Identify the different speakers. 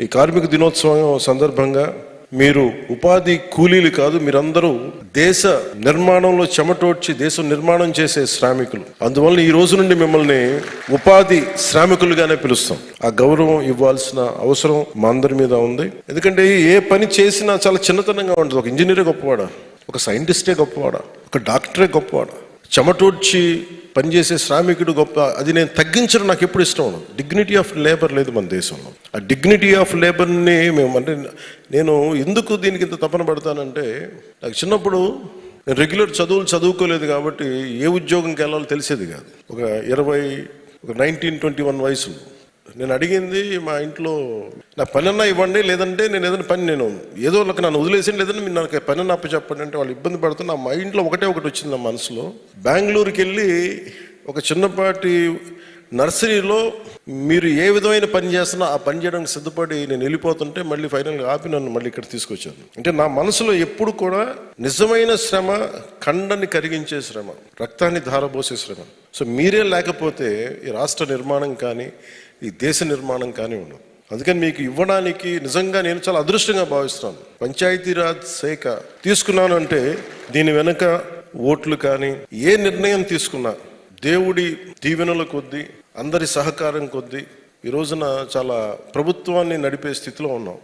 Speaker 1: ఈ కార్మిక దినోత్సవం సందర్భంగా మీరు ఉపాధి కూలీలు కాదు మీరందరూ దేశ నిర్మాణంలో చెమటోడ్చి దేశం నిర్మాణం చేసే శ్రామికులు. అందువల్ల ఈ రోజు నుండి మిమ్మల్ని ఉపాధి శ్రామికులుగానే పిలుస్తాం. ఆ గౌరవం ఇవ్వాల్సిన అవసరం మా అందరి మీద ఉంది. ఎందుకంటే ఏ పని చేసినా చాలా చిన్నతనంగా ఉంటుంది. ఒక ఇంజనీరే గొప్పవాడా? ఒక సైంటిస్టే గొప్పవాడా? ఒక డాక్టరే గొప్పవాడా? చెమటోడ్చి పనిచేసే శ్రామికుడు గొప్ప అది నేను తగ్గించడం నాకు ఎప్పుడు ఇష్టం ఉండదు. డిగ్నిటీ ఆఫ్ లేబర్ లేదు మన దేశంలో. ఆ డిగ్నిటీ ఆఫ్ లేబర్ని మేము అంటే నేను ఎందుకు దీనికి ఇంత తపన పడతానంటే నాకు చిన్నప్పుడు నేను రెగ్యులర్ చదువులు చదువుకోలేదు కాబట్టి ఏ ఉద్యోగంకి వెళ్ళాలో తెలిసేది కాదు. ఒక ఇరవై ఒక నైన్టీన్ ట్వంటీ వన్ వయసులో నేను అడిగింది మా ఇంట్లో నా పని అన్నా ఇవ్వండి లేదంటే నేను ఏదైనా పని నేను ఏదో ఒక నన్ను వదిలేసి లేదంటే మీరు నాకు పని అప్పు చెప్పండి అంటే వాళ్ళు ఇబ్బంది పడుతున్న నా మైండ్లో ఒకటే ఒకటి వచ్చింది నా మనసులో. బెంగళూరుకి వెళ్ళి ఒక చిన్నపాటి నర్సరీలో మీరు ఏ విధమైన పని చేస్తున్నా ఆ పని చేయడానికి సిద్ధపడి నేను వెళ్ళిపోతుంటే మళ్ళీ ఫైనల్గా ఆపి నన్ను మళ్ళీ ఇక్కడ తీసుకొచ్చాను అంటే నా మనసులో ఎప్పుడు కూడా నిజమైన శ్రమ కండని కరిగించే శ్రమ రక్తాన్ని ధారపోసే శ్రమ. సో మీరే లేకపోతే ఈ రాష్ట్ర నిర్మాణం కానీ ఈ దేశ నిర్మాణం కానీ ఉండదు. అందుకని మీకు ఇవ్వడానికి నిజంగా నేను చాలా అదృష్టంగా భావిస్తున్నాను. పంచాయతీరాజ్ శాఖ తీసుకున్నాను అంటే దీని వెనుక ఓట్లు కానీ ఏ నిర్ణయం తీసుకున్నా దేవుడి దీవెనల కొద్దీ అందరి సహకారం కొద్దీ ఈ రోజున చాలా ప్రభుత్వాన్ని నడిపే స్థితిలో ఉన్నాం.